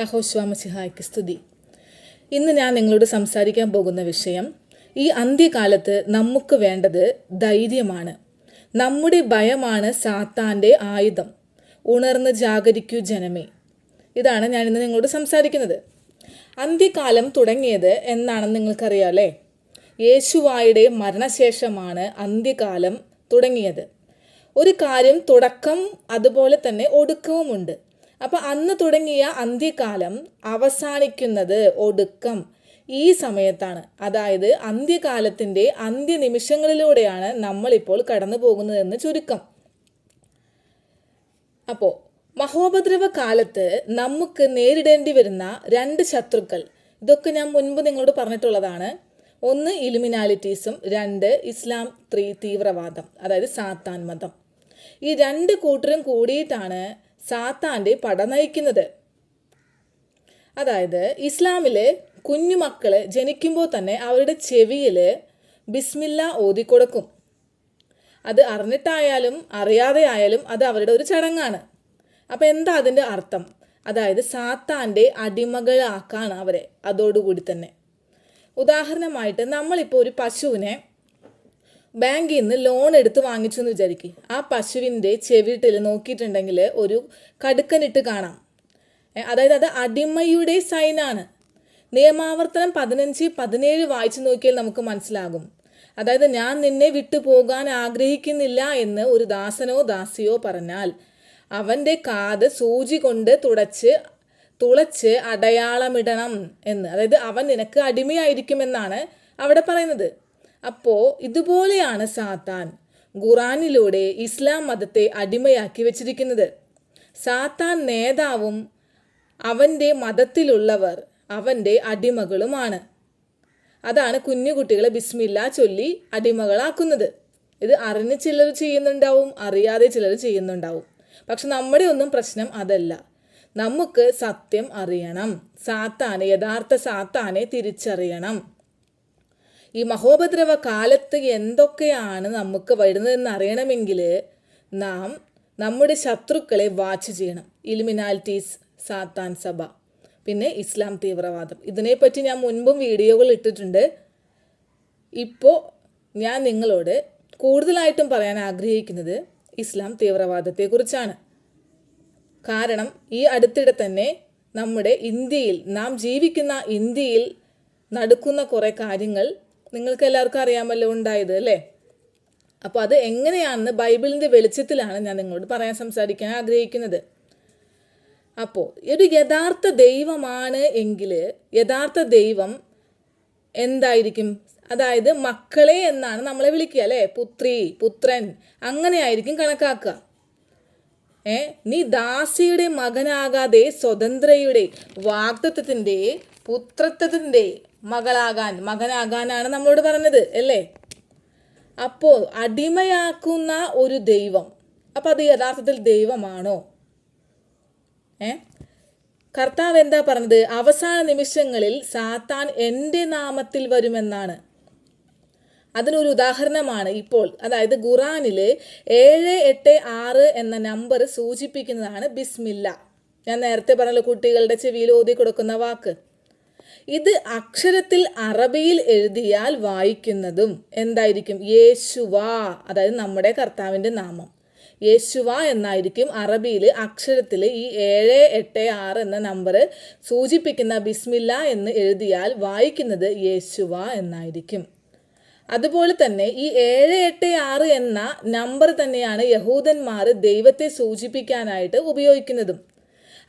യഹോശ്വാമസിഹായ്ക്ക് സ്തുതി. ഇന്ന് ഞാൻ നിങ്ങളോട് സംസാരിക്കാൻ പോകുന്ന വിഷയം ഈ അന്ത്യകാലത്ത് നമുക്ക് വേണ്ടത് ധൈര്യമാണ്. നമ്മുടെ ഭയമാണ് സാത്താന്റെ ആയുധം. ഉണർന്ന് ജാഗരിക്കൂ ജനമേ. ഇതാണ് ഞാൻ ഇന്ന് നിങ്ങളോട് സംസാരിക്കുന്നത്. അന്ത്യകാലം തുടങ്ങിയത് എന്നാണെന്ന് നിങ്ങൾക്കറിയാം അല്ലേ? യേശുവായുടെ മരണശേഷമാണ് അന്ത്യകാലം തുടങ്ങിയത്. ഒരു കാര്യം തുടക്കം അതുപോലെ തന്നെ ഒടുക്കവുമുണ്ട്. അപ്പം അന്ന് തുടങ്ങിയ അന്ത്യകാലം അവസാനിക്കുന്നത് ഒടുക്കം ഈ സമയത്താണ്. അതായത് അന്ത്യകാലത്തിന്റെ അന്ത്യനിമിഷങ്ങളിലൂടെയാണ് നമ്മളിപ്പോൾ കടന്നു പോകുന്നതെന്ന് ചുരുക്കം. അപ്പോൾ മഹോപദ്രവ കാലത്ത് നമുക്ക് നേരിടേണ്ടി വരുന്ന രണ്ട് ശത്രുക്കൾ. ഇതൊക്കെ ഞാൻ മുൻപ് നിങ്ങളോട് പറഞ്ഞിട്ടുള്ളതാണ്. ഒന്ന് ഇലുമിനാലിറ്റീസും രണ്ട് ഇസ്ലാം ത്രീ തീവ്രവാദം അതായത് സാത്താൻ മതം. ഈ രണ്ട് കൂട്ടരും കൂടിയിട്ടാണ് സാത്താന്റെ പട നയിക്കുന്നത്. അതായത് ഇസ്ലാമിൽ കുഞ്ഞുമക്കൾ ജനിക്കുമ്പോൾ തന്നെ അവരുടെ ചെവിയിൽ ബിസ്മില്ല ഓതിക്കൊടുക്കും അത് അറിഞ്ഞിട്ടായാലും അറിയാതെ ആയാലും അത് അവരുടെ ഒരു ചടങ്ങാണ്. അപ്പോൾ എന്താ അതിന്റെ അർത്ഥം? അതായത് സാത്താന്റെ അടിമകളാക്കാണ് അവരെ അതോടുകൂടി തന്നെ. ഉദാഹരണമായിട്ട് നമ്മളിപ്പോൾ ഒരു പശുവിനെ ബാങ്കിൽ നിന്ന് ലോൺ എടുത്ത് വാങ്ങിച്ചു എന്ന് വിചാരിക്കും. ആ പശുവിന്റെ ചെവിട്ടിൽ നോക്കിയിട്ടുണ്ടെങ്കിൽ ഒരു കടുക്കനിട്ട് കാണാം. അതായത് അത് അടിമയുടെ സൈനാണ്. നിയമാവർത്തനം പതിനഞ്ച് പതിനേഴ് വായിച്ചു നോക്കിയാൽ നമുക്ക് മനസ്സിലാകും. അതായത് ഞാൻ നിന്നെ വിട്ടു പോകാൻ ആഗ്രഹിക്കുന്നില്ല എന്ന് ഒരു ദാസനോ ദാസിയോ പറഞ്ഞാൽ അവന്റെ കാത് സൂചി കൊണ്ട് തുടച്ച് തുളച്ച് അടയാളമിടണം എന്ന്. അതായത് അവൻ നിനക്ക് അടിമയായിരിക്കുമെന്നാണ് അവിടെ പറയുന്നത്. അപ്പോൾ ഇതുപോലെയാണ് സാത്താൻ. ഖുറാനിലൂടെ ഇസ്ലാം മതത്തെ അടിമയാക്കി വെച്ചിരിക്കുന്നത്. സാത്താൻ നേതാവും അവന്റെ മതത്തിലുള്ളവർ അവന്റെ അടിമകളുമാണ്. അതാണ് കുഞ്ഞു കുട്ടികളെ ബിസ്മില്ല ചൊല്ലി അടിമകളാക്കുന്നത്. ഇത് അറിഞ്ഞ് ചിലർ ചെയ്യുന്നുണ്ടാവും അറിയാതെ ചിലർ ചെയ്യുന്നുണ്ടാവും. പക്ഷെ നമ്മുടെ ഒന്നും പ്രശ്നം അതല്ല. നമുക്ക് സത്യം അറിയണം. സാത്താനെ യഥാർത്ഥ സാത്താനെ തിരിച്ചറിയണം. ഈ മഹോപദ്രവ കാലത്ത് എന്തൊക്കെയാണ് നമുക്ക് വരുന്നതെന്ന് അറിയണമെങ്കിൽ നാം നമ്മുടെ ശത്രുക്കളെ വാച്ച് ചെയ്യണം. ഇലിമിനാലിറ്റീസ് സാത്താൻ സഭ പിന്നെ ഇസ്ലാം തീവ്രവാദം. ഇതിനെപ്പറ്റി ഞാൻ മുൻപും വീഡിയോകൾ ഇട്ടിട്ടുണ്ട്. ഇപ്പോൾ ഞാൻ നിങ്ങളോട് കൂടുതലായിട്ടും പറയാൻ ആഗ്രഹിക്കുന്നത് ഇസ്ലാം തീവ്രവാദത്തെക്കുറിച്ചാണ്. കാരണം ഈ അടുത്തിടെ തന്നെ നമ്മുടെ ഇന്ത്യയിൽ നാം ജീവിക്കുന്ന ഇന്ത്യയിൽ നടക്കുന്ന കുറേ കാര്യങ്ങൾ നിങ്ങൾക്ക് എല്ലാവർക്കും അറിയാമല്ലോ ഉണ്ടായത് അല്ലേ? അപ്പോൾ അത് എങ്ങനെയാണെന്ന് ബൈബിളിന്റെ വെളിച്ചത്തിലാണ് ഞാൻ നിങ്ങളോട് പറയാൻ സംസാരിക്കാൻ ആഗ്രഹിക്കുന്നത്. അപ്പോൾ ഒരു യഥാർത്ഥ ദൈവമാണ് എങ്കിൽ യഥാർത്ഥ ദൈവം എന്തായിരിക്കും? അതായത് മക്കളെ എന്നാണ് നമ്മളെ വിളിക്കുക അല്ലേ? പുത്രി പുത്രൻ അങ്ങനെയായിരിക്കും കണക്കാക്കുക. ഏ നീ ദാസിയുടെ മകനാകാതെ സ്വതന്ത്രയുടെ വാഗ്ദത്വത്തിന്റെ പുത്രത്വത്തിന്റെ മകളാകാൻ മകനാകാനാണ് നമ്മളോട് പറഞ്ഞത് അല്ലേ? അപ്പോൾ അടിമയാക്കുന്ന ഒരു ദൈവം അപ്പം അത് യഥാർത്ഥത്തിൽ ദൈവമാണോ? ഏ? കർത്താവ് എന്താ പറഞ്ഞത്? അവസാന നിമിഷങ്ങളിൽ സാത്താൻ എന്റെ നാമത്തിൽ വരുമെന്നാണ്. അതിനൊരു ഉദാഹരണമാണ് ഇപ്പോൾ അതായത് ഖുറാനിലെ ഏഴ് എട്ട് ആറ് എന്ന നമ്പർ സൂചിപ്പിക്കുന്നതാണ് ബിസ്മില്ല. ഞാൻ നേരത്തെ പറഞ്ഞല്ലോ കുട്ടികളുടെ ചെവിയിൽ ഓതി കൊടുക്കുന്ന വാക്ക്. ഇത് അക്ഷരത്തിൽ അറബിയിൽ എഴുതിയാൽ വായിക്കുന്നതും എന്തായിരിക്കും? യേശുവാ അതായത് നമ്മുടെ കർത്താവിന്റെ നാമം. യേശുവ എന്നായിരിക്കും അറബിയിൽ അക്ഷരത്തിൽ ഈ ഏഴ് എട്ട് ആറ് എന്ന നമ്പർ സൂചിപ്പിക്കുന്ന ബിസ്മില്ല എന്ന് എഴുതിയാൽ വായിക്കുന്നത് യേശുവ എന്നായിരിക്കും. അതുപോലെ തന്നെ ഈ ഏഴ് എട്ട് ആറ് എന്ന നമ്പർ തന്നെയാണ് യഹൂദന്മാർ ദൈവത്തെ സൂചിപ്പിക്കാനായിട്ട് ഉപയോഗിക്കുന്നതും.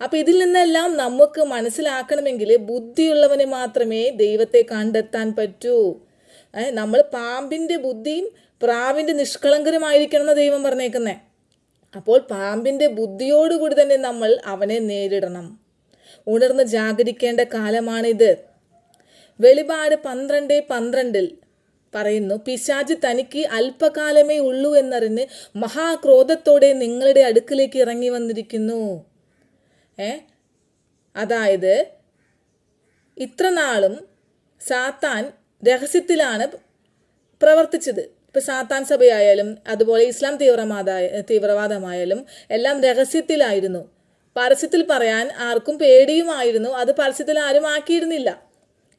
അപ്പം ഇതിൽ നിന്നെല്ലാം നമുക്ക് മനസ്സിലാക്കണമെങ്കിൽ ബുദ്ധിയുള്ളവന് മാത്രമേ ദൈവത്തെ കണ്ടെത്താൻ പറ്റൂ. നമ്മൾ പാമ്പിന്റെ ബുദ്ധിയും പ്രാവിന്റെ നിഷ്കളങ്കരമായിരിക്കണം എന്ന് ദൈവം പറഞ്ഞേക്കുന്നേ. അപ്പോൾ പാമ്പിന്റെ ബുദ്ധിയോടുകൂടി തന്നെ നമ്മൾ അവനെ നേരിടണം. ഉണർന്ന് ജാഗരിക്കേണ്ട കാലമാണിത്. വെളിപാട് പന്ത്രണ്ട് പന്ത്രണ്ടിൽ പറയുന്നു പിശാജ് തനിക്ക് അല്പകാലമേ ഉള്ളൂ എന്നറിഞ്ഞ് മഹാക്രോധത്തോടെ നിങ്ങളുടെ അടുക്കിലേക്ക് ഇറങ്ങി വന്നിരിക്കുന്നു. അതായത് ഇത്ര നാളും സാത്താൻ രഹസ്യത്തിലാണ് പ്രവർത്തിച്ചത്. ഇപ്പം സാത്താൻ സഭയായാലും അതുപോലെ ഇസ്ലാം തീവ്രവാദമായ തീവ്രവാദമായാലും എല്ലാം രഹസ്യത്തിലായിരുന്നു. പരസ്യത്തിൽ പറയാൻ ആർക്കും പേടിയുമായിരുന്നു. അത് പരസ്യത്തിൽ ആരും ആക്കിയിരുന്നില്ല.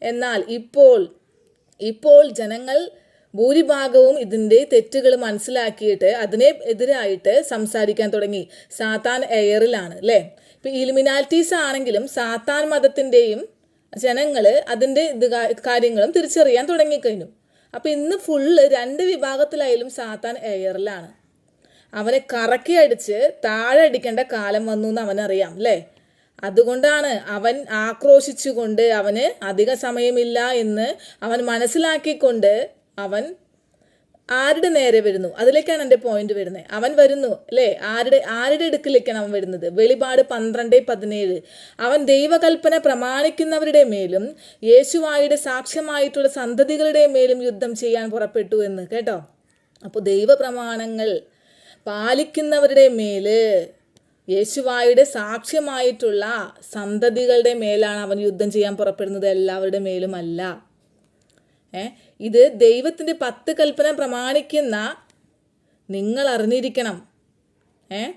എന്നാൽ ഇപ്പോൾ ഇപ്പോൾ ജനങ്ങൾ ഭൂരിഭാഗവും ഇതിന്റെ തെറ്റുകൾ മനസ്സിലാക്കിയിട്ട് അതിനെ എതിരായിട്ട് സംസാരിക്കാൻ തുടങ്ങി. സാത്താൻ എയറിലാണ് അല്ലേ? ഇപ്പൊ ഇലുമിനാലിറ്റീസ് ആണെങ്കിലും സാത്താൻ മതത്തിന്റെയും ജനങ്ങൾ അതിന്റെ ഇത് കാര്യങ്ങളും തിരിച്ചറിയാൻ തുടങ്ങിക്കഴിഞ്ഞു. അപ്പൊ ഇന്ന് ഫുള്ള് രണ്ട് വിഭാഗത്തിലായാലും സാത്താൻ എയറിലാണ്. അവനെ കറക്കി അടിച്ച് താഴെ അടിക്കേണ്ട കാലം വന്നു എന്ന് അവനറിയാം അല്ലേ? അതുകൊണ്ടാണ് അവൻ ആക്രോശിച്ചുകൊണ്ട് അവന് അധിക സമയമില്ല എന്ന് അവൻ മനസ്സിലാക്കിക്കൊണ്ട് അവൻ ആരുടെ നേരെ വരുന്നു? അതിലേക്കാണ് എന്റെ പോയിന്റ് വരുന്നത്. അവൻ വരുന്നു അല്ലേ? ആരുടെ ആരുടെ അടുക്കിലേക്കാണ് അവൻ വരുന്നത്? വെളിപാട് പന്ത്രണ്ട് പതിനേഴ്. അവൻ ദൈവകൽപ്പന പ്രമാണിക്കുന്നവരുടെ മേലും യേശുവായുടെ സാക്ഷ്യമായിട്ടുള്ള സന്തതികളുടെ മേലും യുദ്ധം ചെയ്യാൻ പുറപ്പെട്ടു എന്ന് കേട്ടോ? അപ്പോൾ ദൈവപ്രമാണങ്ങൾ പാലിക്കുന്നവരുടെ മേൽ യേശുവായുടെ സാക്ഷ്യമായിട്ടുള്ള സന്തതികളുടെ മേലാണ് അവൻ യുദ്ധം ചെയ്യാൻ പുറപ്പെടുന്നത്. എല്ലാവരുടെ മേലുമല്ല. ഏ? ഇത് ദൈവത്തിന്റെ പത്ത് കൽപ്പന പ്രമാണിക്കുന്ന നിങ്ങൾ അറിഞ്ഞിരിക്കണം. ഏ?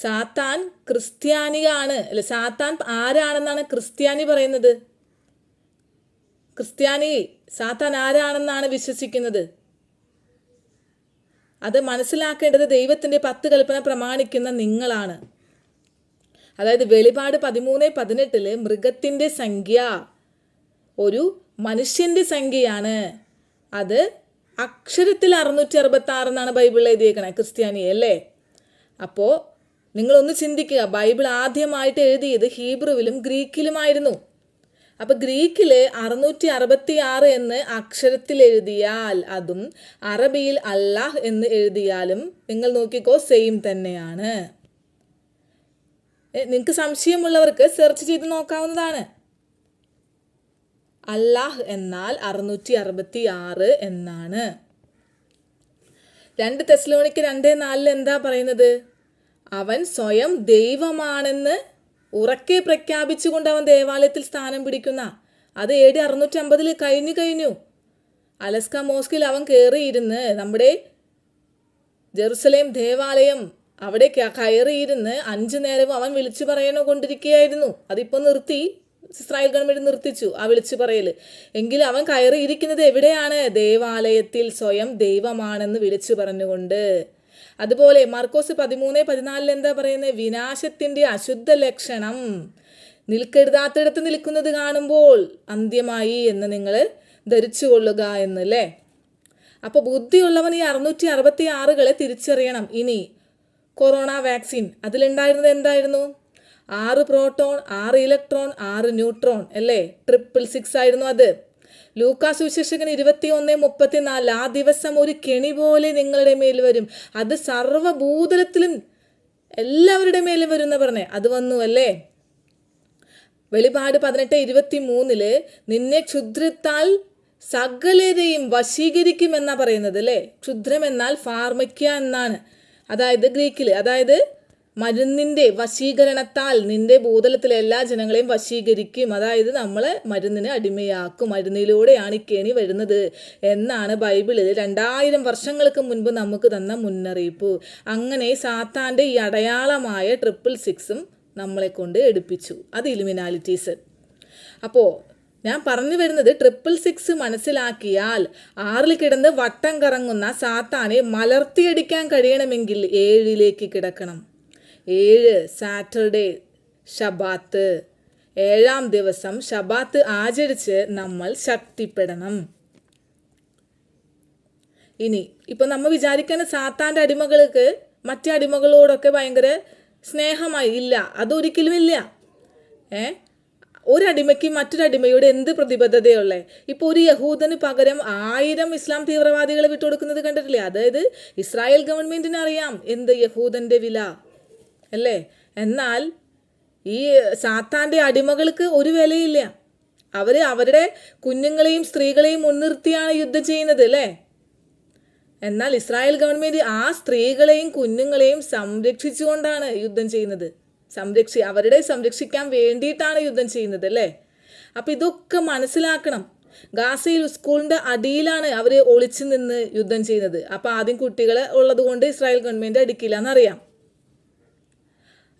സാത്താൻ ക്രിസ്ത്യാനിയാണ്. അല്ല സാത്താൻ ആരാണെന്നാണ് ക്രിസ്ത്യാനി പറയുന്നത്? ക്രിസ്ത്യാനി സാത്താൻ ആരാണെന്നാണ് വിശ്വസിക്കുന്നത്? അത് മനസ്സിലാക്കേണ്ടത് ദൈവത്തിന്റെ പത്ത് കൽപ്പന പ്രമാണിക്കുന്ന നിങ്ങളാണ്. അതായത് വെളിപാട് പതിമൂന്ന് പതിനെട്ടിൽ മൃഗത്തിന്റെ സംഖ്യ ഒരു മനുഷ്യന്റെ സംഖ്യയാണ്. അത് അക്ഷരത്തിൽ അറുന്നൂറ്റി അറുപത്തി ആറ് എന്നാണ് ബൈബിളിൽ എഴുതിയേക്കണേ ക്രിസ്ത്യാനി അല്ലേ? അപ്പോൾ നിങ്ങളൊന്ന് ചിന്തിക്കുക ബൈബിൾ ആദ്യമായിട്ട് എഴുതിയത് ഹീബ്രുവിലും ഗ്രീക്കിലുമായിരുന്നു. അപ്പോൾ ഗ്രീക്കിൽ അറുന്നൂറ്റി അറുപത്തി ആറ് എന്ന് അക്ഷരത്തിൽ എഴുതിയാൽ അതും അറബിയിൽ അല്ലാഹ് എന്ന് എഴുതിയാലും നിങ്ങൾ നോക്കിക്കോ സെയിം തന്നെയാണ്. നിങ്ങൾക്ക് സംശയമുള്ളവർക്ക് സെർച്ച് ചെയ്ത് നോക്കാവുന്നതാണ്. അല്ലാഹ് എന്നാൽ അറുന്നൂറ്റി അറുപത്തി ആറ് എന്നാണ്. രണ്ട് തെസ്ലോണിക്ക് രണ്ട് നാലിൽ എന്താ പറയുന്നത്? അവൻ സ്വയം ദൈവമാണെന്ന് ഉറക്കെ പ്രഖ്യാപിച്ചുകൊണ്ട് അവൻ ദേവാലയത്തിൽ സ്ഥാനം പിടിക്കുന്ന അത് എ ഡി അറുന്നൂറ്റി അമ്പതിൽ കഴിഞ്ഞു കഴിഞ്ഞു. അലസ്ക മോസ്കിൽ അവൻ കയറിയിരുന്ന് നമ്മുടെ ജെറുസലേം ദേവാലയം അവിടെ കയറിയിരുന്ന് അഞ്ചു നേരവും അവൻ വിളിച്ചു പറയണോ കൊണ്ടിരിക്കുകയായിരുന്നു അതിപ്പോൾ നിർത്തി. ഇസ്രായേൽ ഗവൺമെന്റ് നിർത്തിച്ചു. ആ വിളിച്ചു പറയൽ എങ്കിലും അവൻ കയറിയിരിക്കുന്നത് എവിടെയാണ്? ദേവാലയത്തിൽ സ്വയം ദൈവമാണെന്ന് വിളിച്ചു പറഞ്ഞുകൊണ്ട്. അതുപോലെ മാർക്കോസ് പതിമൂന്ന് പതിനാലിൽ എന്താ പറയുന്നത് വിനാശത്തിന്റെ അശുദ്ധ ലക്ഷണം. നിൽക്കെഴുതാത്തിടത്ത് നിൽക്കുന്നത് കാണുമ്പോൾ അന്ത്യമായി എന്ന് നിങ്ങൾ ധരിച്ചു കൊള്ളുക എന്നല്ലേ? അപ്പോൾ ബുദ്ധിയുള്ളവൻ ഈ അറുന്നൂറ്റി അറുപത്തി ആറുകളെ തിരിച്ചറിയണം. ഇനി കൊറോണ വാക്സിൻ അതിലുണ്ടായിരുന്നത് എന്തായിരുന്നു? ആറ് പ്രോട്ടോൺ ആറ് ഇലക്ട്രോൺ ആറ് ന്യൂട്രോൺ അല്ലേ? ട്രിപ്പിൾ സിക്സ് ആയിരുന്നു അത്. ലൂക്കാ സുശേഷകൻ ഇരുപത്തി ഒന്ന് മുപ്പത്തിനാല്. ആ ദിവസം ഒരു കെണി പോലെ നിങ്ങളുടെ മേൽ വരും. അത് സർവഭൂതലത്തിലും എല്ലാവരുടെ മേൽ വരും എന്ന് പറഞ്ഞേ. അത് വന്നു അല്ലേ? വെളിപാട് പതിനെട്ട് ഇരുപത്തി മൂന്നിൽ നിന്നെ ക്ഷുദ്രത്താൽ സകലരെയും വശീകരിക്കുമെന്നാണ് പറയുന്നത് അല്ലേ? ക്ഷുദ്രം എന്നാൽ ഫാർമിക്ക എന്നാണ്. അതായത് ഗ്രീക്കിൽ അതായത് മരുന്നിന്റെ വശീകരണത്താൽ നിന്റെ ഭൂതലത്തിലെ എല്ലാ ജനങ്ങളെയും വശീകരിക്കും. അതായത് നമ്മളെ മരുന്നിന് അടിമയാക്കും. മരുന്നിലൂടെയാണ് ഈ കെണി വരുന്നത് എന്നാണ് ബൈബിളിൽ രണ്ടായിരം വർഷങ്ങൾക്ക് മുൻപ് നമുക്ക് തന്ന മുന്നറിയിപ്പ്. അങ്ങനെ സാത്താന്റെ ഈ അടയാളമായ ട്രിപ്പിൾ സിക്സും നമ്മളെ കൊണ്ട് എടുപ്പിച്ചു. അത് ഇലുമിനാലിറ്റീസ്. അപ്പോൾ ഞാൻ പറഞ്ഞു വരുന്നത് ട്രിപ്പിൾ സിക്സ് മനസ്സിലാക്കിയാൽ ആറിൽ കിടന്ന് വട്ടം കറങ്ങുന്ന സാത്താനെ മലർത്തിയടിക്കാൻ കഴിയണമെങ്കിൽ ഏഴിലേക്ക് കിടക്കണം. ഏഴ് സാറ്റർഡേ ഷബാത്ത് ഏഴാം ദിവസം ഷബാത്ത് ആചരിച്ച് നമ്മൾ ശക്തിപ്പെടണം. ഇനി ഇപ്പൊ നമ്മൾ വിചാരിക്കുന്ന സാത്താന്റെ അടിമകൾക്ക് മറ്റേ അടിമകളോടൊക്കെ ഭയങ്കര സ്നേഹമായി ഇല്ല. അതൊരിക്കലും ഇല്ല. ഏ? ഒരടിമയ്ക്ക് മറ്റൊരടിമയോട് എന്ത് പ്രതിബദ്ധതയുള്ളേ? ഇപ്പോൾ ഒരു യഹൂദന് പകരം ആയിരം ഇസ്ലാം തീവ്രവാദികളെ വിട്ടുകൊടുക്കുന്നത് കണ്ടിട്ടില്ലേ? അതായത് ഇസ്രായേൽ ഗവൺമെന്റിന് അറിയാം എന്ത് യഹൂദന്റെ വില. അല്ലേ? എന്നാൽ ഈ സാത്താന്റെ അടിമകൾക്ക് ഒരു വിലയില്ല. അവർ അവരുടെ കുഞ്ഞുങ്ങളെയും സ്ത്രീകളെയും മുൻനിർത്തിയാണ് യുദ്ധം ചെയ്യുന്നത് അല്ലേ? എന്നാൽ ഇസ്രായേൽ ഗവൺമെന്റ് ആ സ്ത്രീകളെയും കുഞ്ഞുങ്ങളെയും സംരക്ഷിച്ചുകൊണ്ടാണ് യുദ്ധം ചെയ്യുന്നത്. സംരക്ഷി അവരുടെ സംരക്ഷിക്കാൻ വേണ്ടിയിട്ടാണ് യുദ്ധം ചെയ്യുന്നത് അല്ലേ? അപ്പം ഇതൊക്കെ മനസ്സിലാക്കണം. ഗാസയിൽ സ്കൂളിന്റെ അടിയിലാണ് അവർ ഒളിച്ചു നിന്ന് യുദ്ധം ചെയ്യുന്നത്. അപ്പോൾ ആദ്യം കുട്ടികളെ ഉള്ളത് കൊണ്ട് ഇസ്രായേൽ ഗവൺമെന്റ് അടിക്കില്ല എന്നറിയാം.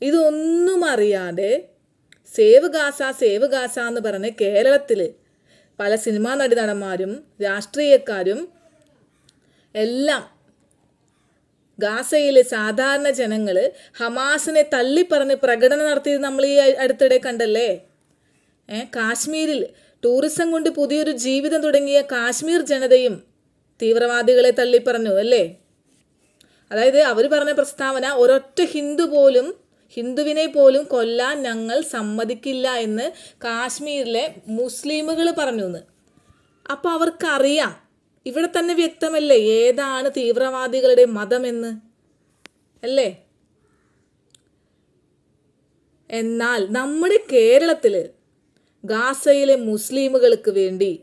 ഇതൊന്നും അറിയാതെ സേവ് ഗാസ സേവ് ഗാസ എന്ന് പറഞ്ഞ് കേരളത്തിൽ പല സിനിമാ നടന്മാരും രാഷ്ട്രീയക്കാരും എല്ലാം ഗാസയിലെ സാധാരണ ജനങ്ങൾ ഹമാസിനെ തള്ളിപ്പറഞ്ഞ് പ്രകടനം നടത്തിയത് നമ്മൾ ഈ അടുത്തിടെ കണ്ടല്ലേ? ഏ കാശ്മീരിൽ ടൂറിസം കൊണ്ട് പുതിയൊരു ജീവിതം തുടങ്ങിയ കാശ്മീർ ജനതയും തീവ്രവാദികളെ തള്ളിപ്പറഞ്ഞു അല്ലേ? അതായത് അവർ പറഞ്ഞ പ്രസ്താവന ഒരൊറ്റ ഹിന്ദു പോലും ഹിന്ദുവിനെ പോലും കൊല്ലാൻ ഞങ്ങൾ സമ്മതിക്കില്ല എന്ന് കാശ്മീരിലെ മുസ്ലിമുകൾ പറഞ്ഞു എന്ന് അപ്പോൾ അവർക്കറിയാം. ഇവിടെ തന്നെ വ്യക്തമല്ലേ ഏതാണ് തീവ്രവാദികളുടെ മതമെന്ന്? അല്ലേ? എന്നാൽ നമ്മുടെ കേരളത്തിൽ ഗാസയിലെ മുസ്ലിമുകൾക്ക് വേണ്ടി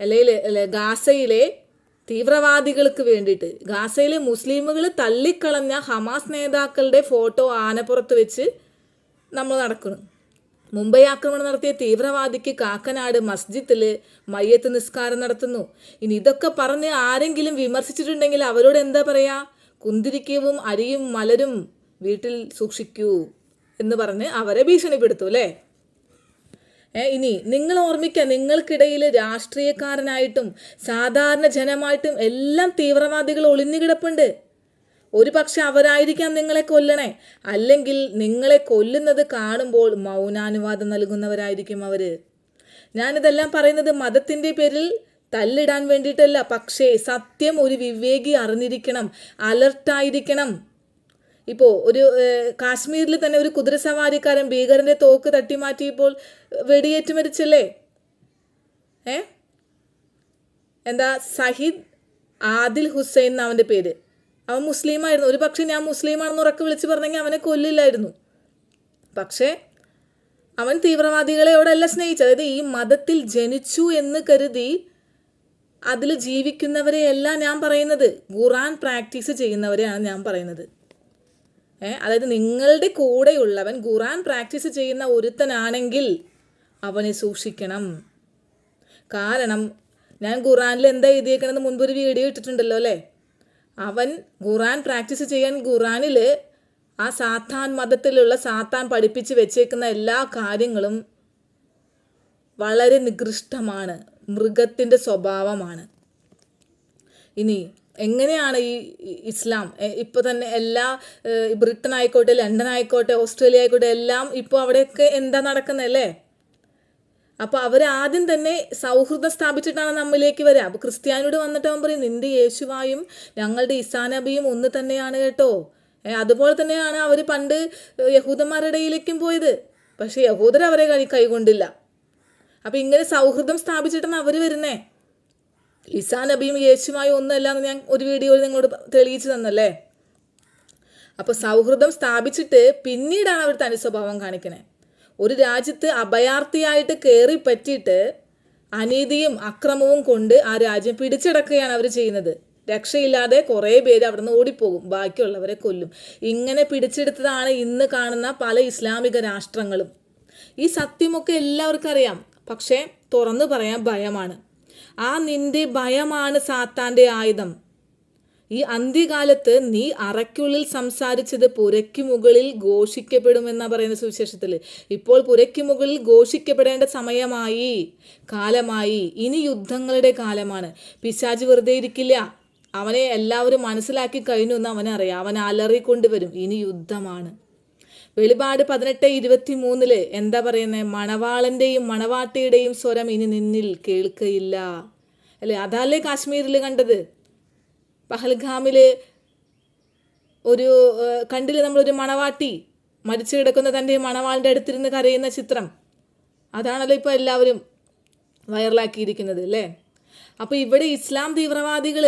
അല്ലെങ്കിൽ അല്ലെ ഗാസയിലെ തീവ്രവാദികൾക്ക് വേണ്ടിയിട്ട്. ഗാസയിലെ മുസ്ലിമുകൾ തള്ളിക്കളഞ്ഞ ഹമാസ് നേതാക്കളുടെ ഫോട്ടോ ആനപ്പുറത്ത് വെച്ച് നമ്മൾ നടക്കുന്നു. മുംബൈ ആക്രമണം നടത്തിയ തീവ്രവാദിക്ക് കാക്കനാട് മസ്ജിദിൽ മയ്യത്ത് നിസ്കാരം നടത്തുന്നു. ഇനി ഇതൊക്കെ പറഞ്ഞ് ആരെങ്കിലും വിമർശിച്ചിട്ടുണ്ടെങ്കിൽ അവരോട് എന്താ പറയാ? കുന്തിരിക്കവും അരിയും മലരും വീട്ടിൽ സൂക്ഷിക്കൂ എന്ന് പറഞ്ഞ് അവരെ ഭീഷണിപ്പെടുത്തു അല്ലേ? ഇനി നിങ്ങൾ ഓർമ്മിക്കുക നിങ്ങൾക്കിടയിൽ രാഷ്ട്രീയക്കാരനായിട്ടും സാധാരണ ജനമായിട്ടും എല്ലാം തീവ്രവാദികൾ ഒളിഞ്ഞു കിടപ്പുണ്ട്. ഒരു പക്ഷെ അവരായിരിക്കാം നിങ്ങളെ കൊല്ലണേ. അല്ലെങ്കിൽ നിങ്ങളെ കൊല്ലുന്നത് കാണുമ്പോൾ മൗനാനുവാദം നൽകുന്നവരായിരിക്കും അവർ ഞാനിതെല്ലാം പറയുന്നത് മതത്തിന്റെ പേരിൽ തല്ലിടാൻ വേണ്ടിയിട്ടല്ല. പക്ഷേ സത്യം ഒരു വിവേകി അറിഞ്ഞിരിക്കണം അലർട്ടായിരിക്കണം. ഇപ്പോൾ ഒരു കാശ്മീരിൽ തന്നെ ഒരു കുതിരസവാരിക്കാരൻ ഭീകരന്റെ തോക്ക് തട്ടി മാറ്റിയപ്പോൾ വെടിയേറ്റ് മരിച്ചല്ലേ ഏ? എന്താ സഹിദ് ആദിൽ ഹുസൈൻ എന്ന അവന്റെ പേര്. അവൻ മുസ്ലിമായിരുന്നു. ഒരു പക്ഷേ ഞാൻ മുസ്ലിമാണെന്ന് ഉറക്കെ വിളിച്ച് പറഞ്ഞെങ്കിൽ അവനെ കൊല്ലില്ലായിരുന്നു. പക്ഷേ അവൻ തീവ്രവാദികളെയോടല്ല സ്നേഹിച്ചത്. അതായത് ഈ മതത്തിൽ ജനിച്ചു എന്ന് കരുതി അതിൽ ജീവിക്കുന്നവരെയല്ല ഞാൻ പറയുന്നത്. ഖുറാൻ പ്രാക്ടീസ് ചെയ്യുന്നവരെയാണ് ഞാൻ പറയുന്നത്. അതായത് നിങ്ങളുടെ കൂടെയുള്ളവൻ ഖുറാൻ പ്രാക്ടീസ് ചെയ്യുന്ന ഒരുത്തനാണെങ്കിൽ അവനെ സൂക്ഷിക്കണം. കാരണം ഞാൻ ഖുറാനിൽ എന്താ എഴുതിയേക്കണമെന്ന് മുൻപ് ഒരു വീഡിയോ ഇട്ടിട്ടുണ്ടല്ലോ അല്ലേ? അവൻ ഖുറാൻ പ്രാക്ടീസ് ചെയ്യാൻ ഖുറാനിൽ ആ സാത്താൻ മതത്തിലുള്ള സാത്താൻ പഠിപ്പിച്ച് വെച്ചേക്കുന്ന എല്ലാ കാര്യങ്ങളും വളരെ നികൃഷ്ടമാണ്. മൃഗത്തിന്റെ സ്വഭാവമാണ്. ഇനി എങ്ങനെയാണ് ഈ ഇസ്ലാം? ഇപ്പോൾ തന്നെ എല്ലാ ബ്രിട്ടൻ ആയിക്കോട്ടെ ലണ്ടൻ ആയിക്കോട്ടെ ഓസ്ട്രേലിയ ആയിക്കോട്ടെ എല്ലാം ഇപ്പോൾ അവിടെയൊക്കെ എന്താ നടക്കുന്നല്ലേ അപ്പോൾ അവർ ആദ്യം തന്നെ സൗഹൃദം സ്ഥാപിച്ചിട്ടാണ് നമ്മിലേക്ക് വരിക അപ്പോൾ ക്രിസ്ത്യാനിയോട് വന്നിട്ട് അവൻ പറയും നിന്റെ യേശുവായും ഞങ്ങളുടെ ഇസാനബിയും ഒന്ന് തന്നെയാണ് കേട്ടോ. അതുപോലെ തന്നെയാണ് അവർ പണ്ട് യഹൂദന്മാരുടെ ഇടയിലേക്കും പോയത്. പക്ഷേ യഹൂദർ അവരെ കൈ കൈകൊണ്ടില്ല. അപ്പം ഇങ്ങനെ സൗഹൃദം സ്ഥാപിച്ചിട്ടാണ് അവർ വരുന്നേ. ഈസാ നബിയും യേശുമായി ഒന്നല്ല എന്ന് ഞാൻ ഒരു വീഡിയോയിൽ നിങ്ങളോട് തെളിയിച്ചു തന്നല്ലേ? അപ്പോൾ സൗഹൃദം സ്ഥാപിച്ചിട്ട് പിന്നീടാണ് അവർ തനി സ്വഭാവം കാണിക്കണേ. ഒരു രാജ്യത്ത് അഭയാർത്ഥിയായിട്ട് കയറി പറ്റിയിട്ട് അനീതിയും അക്രമവും കൊണ്ട് ആ രാജ്യം പിടിച്ചടക്കുകയാണ് അവർ ചെയ്യുന്നത്. രക്ഷയില്ലാതെ കുറേ പേര് അവിടെ നിന്ന് ഓടിപ്പോകും. ബാക്കിയുള്ളവരെ കൊല്ലും. ഇങ്ങനെ പിടിച്ചെടുത്തതാണ് ഇന്ന് കാണുന്ന പല ഇസ്ലാമിക രാഷ്ട്രങ്ങളും. ഈ സത്യമൊക്കെ എല്ലാവർക്കും അറിയാം. പക്ഷേ തുറന്നു പറയാൻ ഭയമാണ്. ആ നിന്റെ ഭയമാണ് സാത്താന്റെ ആയുധം. ഈ അന്ത്യകാലത്ത് നീ അറയ്ക്കുള്ളിൽ സംസാരിച്ചത് പുരയ്ക്ക് മുകളിൽ ഘോഷിക്കപ്പെടുമെന്നാണ് പറയുന്ന സുവിശേഷത്തിൽ. ഇപ്പോൾ പുരയ്ക്ക് മുകളിൽ ഘോഷിക്കപ്പെടേണ്ട സമയമായി കാലമായി. ഇനി യുദ്ധങ്ങളുടെ കാലമാണ്. പിശാജ് വെറുതെ ഇരിക്കില്ല. അവനെ എല്ലാവരും മനസ്സിലാക്കി കഴിഞ്ഞു എന്ന് അവനറിയാം. അവൻ അലറിക്കൊണ്ടുവരും ഇനി യുദ്ധമാണ്. വെളിപാട് പതിനെട്ട് ഇരുപത്തി മൂന്നിൽ എന്താ പറയുന്നത് മണവാളന്റെയും മണവാട്ടിയുടെയും സ്വരം ഇനി നിന്നിൽ കേൾക്കയില്ല. അല്ലേ? അതല്ലേ കാശ്മീരിൽ കണ്ടത്? പഹൽഗാമിൽ ഒരു കണ്ടിൽ നമ്മളൊരു മണവാട്ടി മരിച്ചു കിടക്കുന്ന തന്റെ മണവാളിന്റെ അടുത്തിരുന്ന് കരയുന്ന ചിത്രം? അതാണല്ലോ ഇപ്പോൾ എല്ലാവരും വൈറലാക്കിയിരിക്കുന്നത് അല്ലേ? അപ്പോൾ ഇവിടെ ഇസ്ലാം തീവ്രവാദികൾ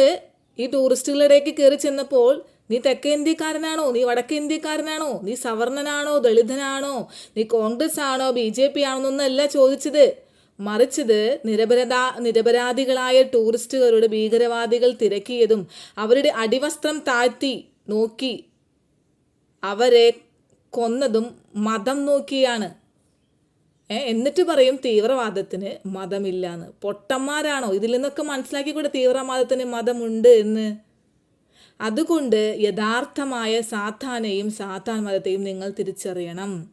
ഈ ടൂറിസ്റ്റുകളിടയ്ക്ക് കയറി ചെന്നപ്പോൾ നീ തെക്കേ ഇന്ത്യക്കാരനാണോ? നീ വടക്കേ ഇന്ത്യക്കാരനാണോ? നീ സവർണനാണോ ദളിതനാണോ? നീ കോൺഗ്രസ് ആണോ ബി ജെ പി ആണോ എന്നല്ല ചോദിച്ചത്. മറിച്ചത് നിരപരാധ നിരപരാധികളായ ടൂറിസ്റ്റുകളുടെ ഭീകരവാദികൾ തിരക്കിയതും അവരുടെ അടിവസ്ത്രം താഴ്ത്തി നോക്കി അവരെ കൊന്നതും മതം നോക്കിയാണ്. എന്നിട്ട് പറയും തീവ്രവാദത്തിന് മതമില്ലാന്ന്. പൊട്ടന്മാരാണോ? ഇതിൽ നിന്നൊക്കെ മനസ്സിലാക്കി കൂടെ തീവ്രവാദത്തിന് മതമുണ്ട് എന്ന്. അതുകൊണ്ട് യഥാർത്ഥമായ സാത്താനെയും സാത്താൻ മതത്തെയും നിങ്ങൾ തിരിച്ചറിയണം.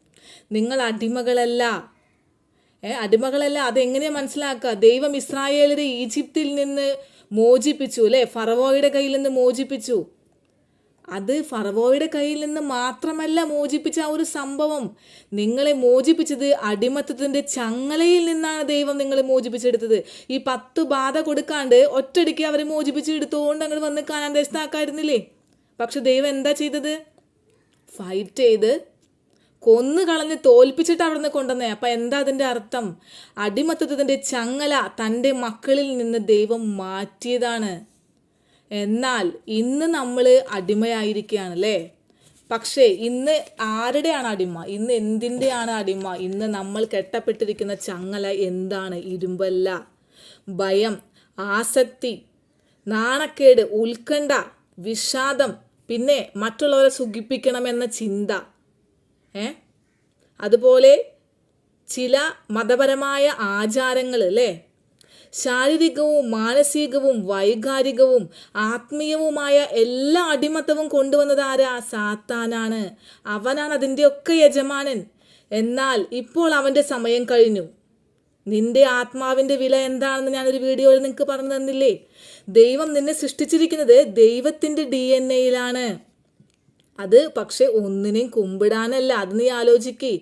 നിങ്ങൾ അടിമകളല്ല. അടിമകളല്ല. അതെങ്ങനെ മനസ്സിലാക്കുക? ദൈവം ഇസ്രായേലിനെ ഈജിപ്തിൽ നിന്ന് മോചിപ്പിച്ചു അല്ലേ? ഫറവോയുടെ കയ്യിൽ നിന്ന് മോചിപ്പിച്ചു. അത് ഫറവോയുടെ കയ്യിൽ നിന്ന് മാത്രമല്ല മോചിപ്പിച്ച ആ ഒരു സംഭവം. നിങ്ങളെ മോചിപ്പിച്ചത് അടിമത്തത്തിന്റെ ചങ്ങലയിൽ നിന്നാണ് ദൈവം നിങ്ങളെ മോചിപ്പിച്ചെടുത്തത്. ഈ പത്ത് ബാധ കൊടുക്കാണ്ട് ഒറ്റടിക്ക് അവരെ മോചിപ്പിച്ചെടുത്തുകൊണ്ട് അങ്ങോട്ട് വന്ന് കാണാൻ ദേശത്താക്കായിരുന്നില്ലേ പക്ഷെ ദൈവം എന്താ ചെയ്തത്? ഫൈറ്റ് ചെയ്ത് കൊന്നു കളഞ്ഞ് തോൽപ്പിച്ചിട്ട് അവിടെ നിന്ന് കൊണ്ടുവന്നേ. അപ്പം എന്താ അതിന്റെ അർത്ഥം? അടിമത്തത്തിന്റെ ചങ്ങല തന്റെ മക്കളിൽ നിന്ന് ദൈവം മാറ്റിയതാണ്. എന്നാൽ ഇന്ന് നമ്മൾ അടിമയായിരിക്കുകയാണ് അല്ലേ പക്ഷേ ഇന്ന് ആരുടെയാണ് അടിമ? ഇന്ന് എന്തിന്റെയാണ് അടിമ? ഇന്ന് നമ്മൾ കെട്ടപ്പെട്ടിരിക്കുന്ന ചങ്ങല എന്താണ്? ഇരുമ്പല്ല ഭയം ആസക്തി നാണക്കേട് ഉത്കണ്ഠ വിഷാദം പിന്നെ മറ്റുള്ളവരെ സുഖിപ്പിക്കണമെന്ന ചിന്ത. ഏ? അതുപോലെ ചില മതപരമായ ആചാരങ്ങൾ അല്ലേ? ശാരീരികവും മാനസികവും വൈകാരികവും ആത്മീയവുമായ എല്ലാ അടിമത്തവും കൊണ്ടുവന്നത് ആരാ? സാത്താനാണ്. അവനാണ് അതിന്റെയൊക്കെ യജമാനൻ. എന്നാൽ ഇപ്പോൾ അവന്റെ സമയം കഴിഞ്ഞു. നിന്റെ ആത്മാവിന്റെ വില എന്താണെന്ന് ഞാനൊരു വീഡിയോയിൽ നിങ്ങൾക്ക് പറഞ്ഞു തന്നില്ലേ? ദൈവം നിന്നെ സൃഷ്ടിച്ചിരിക്കുന്നത് ദൈവത്തിന്റെ ഡി എൻ എയിലാണ്. അത് പക്ഷെ ഒന്നിനെയും കുമ്പിടാനല്ല. അത് നീ ആലോചിക്കേ.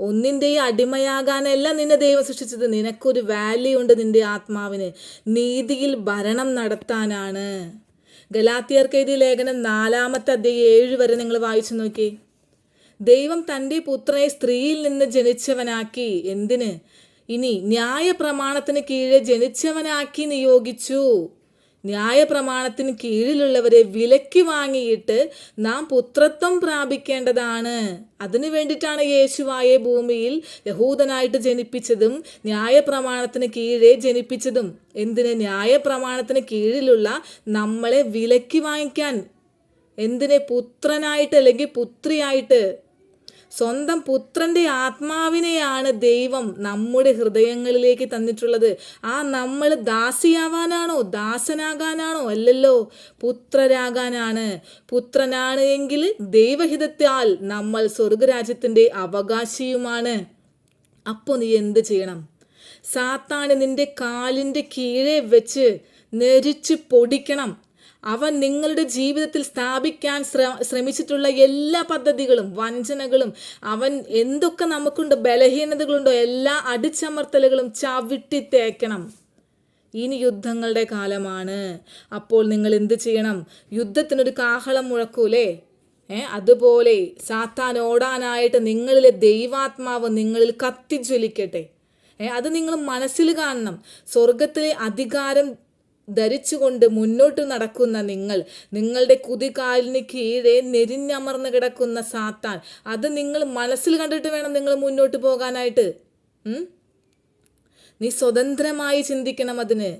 ഒന്നിന്റെയും അടിമയാകാനല്ല നിന്നെ ദൈവം സൃഷ്ടിച്ചത്. നിനക്കൊരു വാല്യൂ ഉണ്ട് നിന്റെ ആത്മാവിന്. നീതിയിൽ ഭരണം നടത്താനാണ്. ഗലാത്തിയർക്ക് എഴുതിയ ലേഖനം നാലാമത്തെ അധ്യയം ഏഴ് വരെ നിങ്ങൾ വായിച്ചു നോക്കി. ദൈവം തന്റെ പുത്രനെ സ്ത്രീയിൽ നിന്ന് ജനിച്ചവനാക്കി. എന്തിന്? ഇനി ന്യായ പ്രമാണത്തിന് കീഴെ ജനിച്ചവനാക്കി നിയോഗിച്ചു. ന്യായപ്രമാണത്തിന് കീഴിലുള്ളവരെ വിലക്ക് വാങ്ങിയിട്ട് നാം പുത്രത്വം പ്രാപിക്കേണ്ടതാണ്. അതിനു വേണ്ടിയിട്ടാണ് യേശുവായ ഭൂമിയിൽ യഹൂദനായിട്ട് ജനിപ്പിച്ചതും ന്യായപ്രമാണത്തിന് കീഴേ ജനിപ്പിച്ചതും. എന്തിന് ന്യായപ്രമാണത്തിന് കീഴിലുള്ള നമ്മളെ വിലക്ക് വാങ്ങിക്കാൻ? എന്തിനെ പുത്രനായിട്ട് അല്ലെങ്കിൽ പുത്രിയായിട്ട്? സ്വന്തം പുത്രന്റെ ആത്മാവിനെയാണ് ദൈവം നമ്മുടെ ഹൃദയങ്ങളിലേക്ക് തന്നിട്ടുള്ളത്. ആ നമ്മൾ ദാസിയാവാനാണോ ദാസനാകാനാണോ അല്ലല്ലോ? പുത്രരാകാനാണ്. പുത്രനാണ് എങ്കിൽ ദൈവഹിതത്താൽ നമ്മൾ സ്വർഗരാജ്യത്തിന്റെ അവകാശിയുമാണ്. അപ്പോൾ നീ എന്ത് ചെയ്യണം? സാത്താന് നിന്റെ കാലിന്റെ കീഴെ വെച്ച് നെരിച്ച് പൊടിക്കണം. അവൻ നിങ്ങളുടെ ജീവിതത്തിൽ സ്ഥാപിക്കാൻ ശ്രമിച്ചിട്ടുള്ള എല്ലാ പദ്ധതികളും വഞ്ചനകളും അവൻ എന്തൊക്കെ നമുക്കുണ്ട് ബലഹീനതകളുണ്ടോ എല്ലാ അടിച്ചമർത്തലുകളും ചവിട്ടി തേക്കണം. ഇനി യുദ്ധങ്ങളുടെ കാലമാണ്. അപ്പോൾ നിങ്ങൾ എന്ത് ചെയ്യണം? യുദ്ധത്തിനൊരു കാഹളം മുഴക്കൂലേ? ഏ അതുപോലെ സാത്താൻ ഓടാനായിട്ട് നിങ്ങളിലെ ദൈവാത്മാവ് നിങ്ങളിൽ കത്തിജ്വലിക്കട്ടെ. ഏ അത് നിങ്ങൾ മനസ്സിൽ കാണണം. സ്വർഗത്തിലെ അധികാരം ധരിച്ചുകൊണ്ട് മുന്നോട്ട് നടക്കുന്ന നിങ്ങൾ നിങ്ങളുടെ കുതികാലിന് കീഴെ നെരിഞ്ഞമർന്ന് കിടക്കുന്ന സാത്താൻ അത് നിങ്ങൾ മനസ്സിൽ കണ്ടിട്ട് വേണം നിങ്ങൾ മുന്നോട്ട് പോകാനായിട്ട്. നീ സ്വതന്ത്രമായി ചിന്തിക്കണം അതിന്.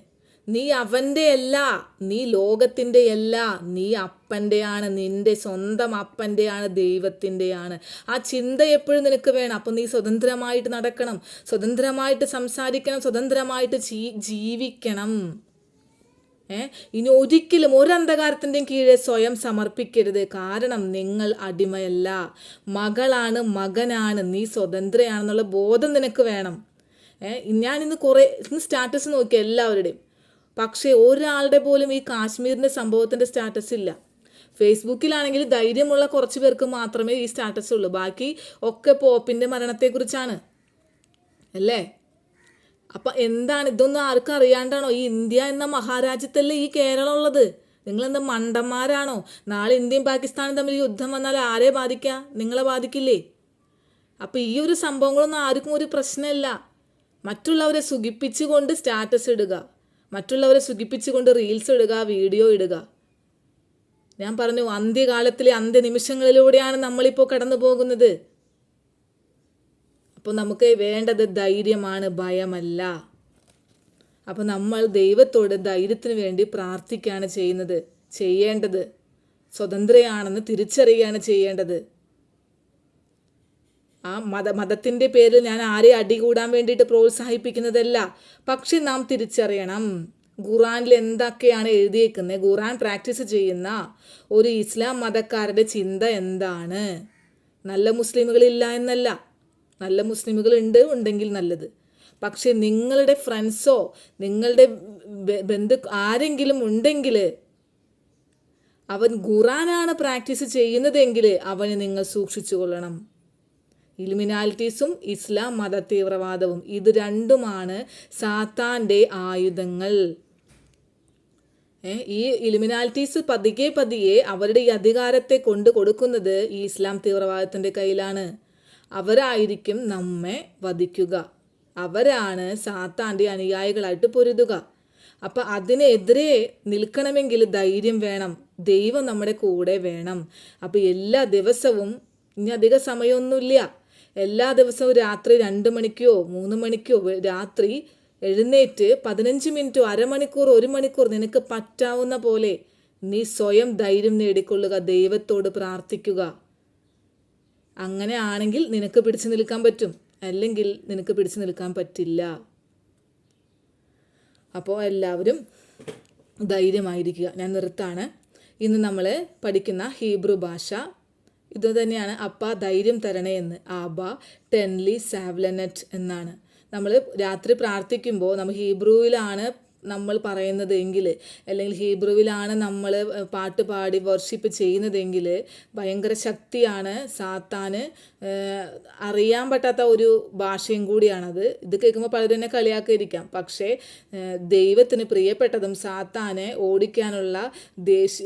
നീ അവന്റെ അല്ല നീ ലോകത്തിന്റെ അല്ല നീ അപ്പന്റെയാണ് നിന്റെ സ്വന്തം അപ്പന്റെയാണ് ദൈവത്തിന്റെയാണ്. ആ ചിന്ത എപ്പോഴും നിനക്ക് വേണം. അപ്പം നീ സ്വതന്ത്രമായിട്ട് നടക്കണം സ്വതന്ത്രമായിട്ട് സംസാരിക്കണം സ്വതന്ത്രമായിട്ട് ജീവിക്കണം. ഇനി ഒരിക്കലും ഒരു അന്ധകാരത്തിന്റെയും കീഴെ സ്വയം സമർപ്പിക്കരുത്. കാരണം നിങ്ങൾ അടിമയല്ല. മകളാണ് മകനാണ്. നീ സ്വതന്ത്രയാണെന്നുള്ള ബോധം നിനക്ക് വേണം. ഞാൻ ഇന്ന് കുറേ ഇന്ന് സ്റ്റാറ്റസ് നോക്കി എല്ലാവരുടെയും. പക്ഷേ ഒരാളുടെ പോലും ഈ കാശ്മീരിന്റെ സംഭവത്തിന്റെ സ്റ്റാറ്റസ് ഇല്ല. ഫേസ്ബുക്കിലാണെങ്കിൽ ധൈര്യമുള്ള കുറച്ച് പേർക്ക് മാത്രമേ ഈ സ്റ്റാറ്റസ് ഉള്ളൂ. ബാക്കി ഒക്കെ പോപ്പിന്റെ മരണത്തെക്കുറിച്ചാണ്. അല്ലേ? അപ്പം എന്താണ്? ഇതൊന്നും ആർക്കും അറിയാണ്ടാണോ? ഈ ഇന്ത്യ എന്ന മഹാരാജ്യത്തല്ലേ ഈ കേരളം ഉള്ളത്? നിങ്ങൾ നിങ്ങളെന്താ മണ്ടന്മാരാണോ? നാളെ ഇന്ത്യയും പാകിസ്ഥാനും തമ്മിൽ യുദ്ധം വന്നാൽ ആരെ ബാധിക്കുക നിങ്ങളെ ബാധിക്കില്ലേ? അപ്പോൾ ഈ ഒരു സംഭവങ്ങളൊന്നും ആർക്കും ഒരു പ്രശ്നമല്ല. മറ്റുള്ളവരെ സുഖിപ്പിച്ചുകൊണ്ട് സ്റ്റാറ്റസ് ഇടുക. മറ്റുള്ളവരെ സുഖിപ്പിച്ചുകൊണ്ട് റീൽസ് ഇടുക വീഡിയോ ഇടുക. ഞാൻ പറഞ്ഞു അന്ത്യകാലത്തിലെ അന്ത്യനിമിഷങ്ങളിലൂടെയാണ് നമ്മളിപ്പോൾ കടന്നു പോകുന്നത് അപ്പോൾ നമുക്ക് വേണ്ടത് ധൈര്യമാണ് ഭയമല്ല. അപ്പോൾ നമ്മൾ ദൈവത്തോട് ധൈര്യത്തിന് വേണ്ടി പ്രാർത്ഥിക്കുകയാണ് ചെയ്യുന്നത്. ചെയ്യേണ്ടത് സ്വതന്ത്രയാണെന്ന് തിരിച്ചറിയുകയാണ് ചെയ്യേണ്ടത്. ആ മത മതത്തിന്റെ പേരിൽ ഞാൻ ആരെ അടികൂടാൻ വേണ്ടിയിട്ട് പ്രോത്സാഹിപ്പിക്കുന്നതല്ല. പക്ഷെ നാം തിരിച്ചറിയണം. ഖുറാനിൽ എന്തൊക്കെയാണ് എഴുതിയേക്കുന്നത് ഖുറാൻ പ്രാക്ടീസ് ചെയ്യുന്ന ഒരു ഇസ്ലാം മതക്കാരുടെ ചിന്ത എന്താണ്? നല്ല മുസ്ലിമുകളില്ല എന്നല്ല. നല്ല മുസ്ലിമുകൾ ഉണ്ട് ഉണ്ടെങ്കിൽ നല്ലത്. പക്ഷെ നിങ്ങളുടെ ഫ്രണ്ട്സോ നിങ്ങളുടെ ബന്ധു ആരെങ്കിലും ഉണ്ടെങ്കിൽ അവൻ ഖുറാനാണ് പ്രാക്ടീസ് ചെയ്യുന്നതെങ്കിൽ അവനെ നിങ്ങൾ സൂക്ഷിച്ചു കൊള്ളണം ഇലുമിനാലിറ്റീസും ഇസ്ലാം മത തീവ്രവാദവും ഇത് രണ്ടുമാണ് സാത്താന്റെ ആയുധങ്ങൾ. ഈ ഇലുമിനാലിറ്റീസ് പതിയെ പതിയെ അവരുടെ ഈ അധികാരത്തെ കൊണ്ട് കൊടുക്കുന്നത് ഈ ഇസ്ലാം തീവ്രവാദത്തിന്റെ കയ്യിലാണ്. അവരായിരിക്കും നമ്മെ വധിക്കുക. അവരാണ് സാത്താന്റെ അനുയായികളായിട്ട് പൊരുതുക. അപ്പം അതിനെതിരെ നിൽക്കണമെങ്കിൽ ധൈര്യം വേണം. ദൈവം നമ്മുടെ കൂടെ വേണം. അപ്പം എല്ലാ ദിവസവും ഇനി അധിക സമയമൊന്നുമില്ല. എല്ലാ ദിവസവും രാത്രി രണ്ട് മണിക്കോ മൂന്ന് മണിക്കോ രാത്രി എഴുന്നേറ്റ് പതിനഞ്ച് മിനിറ്റോ അരമണിക്കൂർ ഒരു മണിക്കൂർ നിനക്ക് പറ്റാവുന്ന പോലെ നീ സ്വയം ധൈര്യം നേടിക്കൊള്ളുക. ദൈവത്തോട് പ്രാർത്ഥിക്കുക. അങ്ങനെ ആണെങ്കിൽ നിനക്ക് പിടിച്ചു നിൽക്കാൻ പറ്റും. അല്ലെങ്കിൽ നിനക്ക് പിടിച്ചു നിൽക്കാൻ പറ്റില്ല. അപ്പോൾ എല്ലാവരും ധൈര്യമായിരിക്കുക. ഞാൻ നിർത്താണ്. ഇന്ന് നമ്മൾ പഠിക്കുന്ന ഹീബ്രു ഭാഷ. ഇത് തന്നെയാണ് അപ്പ ധൈര്യം തരണേ എന്ന്. ആബ ടെൻലി സാവ്ലനറ്റ് എന്നാണ്. നമ്മൾ രാത്രി പ്രാർത്ഥിക്കുമ്പോൾ നമ്മൾ ഹീബ്രുവിലാണ് നമ്മൾ പറയുന്നതെങ്കിൽ അല്ലെങ്കിൽ ഹീബ്രുവിലാണ് നമ്മൾ പാട്ട് പാടി വർഷിപ്പ് ചെയ്യുന്നതെങ്കിൽ ഭയങ്കര ശക്തിയാണ് സാത്താന്. അറിയാൻ പറ്റാത്ത ഒരു ഭാഷയും കൂടിയാണത്. ഇത് കേൾക്കുമ്പോൾ പലരും എന്നെ കളിയാക്കിയിരിക്കാം. പക്ഷേ ദൈവത്തിന് പ്രിയപ്പെട്ടതും സാത്താനെ ഓടിക്കാനുള്ള ദേഷ്യ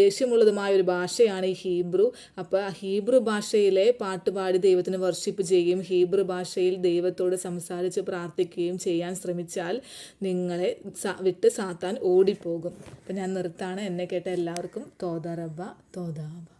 ദേഷ്യമുള്ളതുമായ ഒരു ഭാഷയാണ് ഈ ഹീബ്രു. അപ്പോൾ ഹീബ്രു ഭാഷയിലെ പാട്ട് പാടി ദൈവത്തിന് വർഷിപ്പ് ചെയ്യുകയും ഹീബ്രു ഭാഷയിൽ ദൈവത്തോട് സംസാരിച്ച് പ്രാർത്ഥിക്കുകയും ചെയ്യാൻ ശ്രമിച്ചാൽ നിങ്ങളെ വിട്ട് സാത്താൻ ഓടിപ്പോകും. അപ്പം ഞാൻ നിർത്താണ്. എന്നെ കേട്ട എല്ലാവർക്കും തോതറബ തോതാബ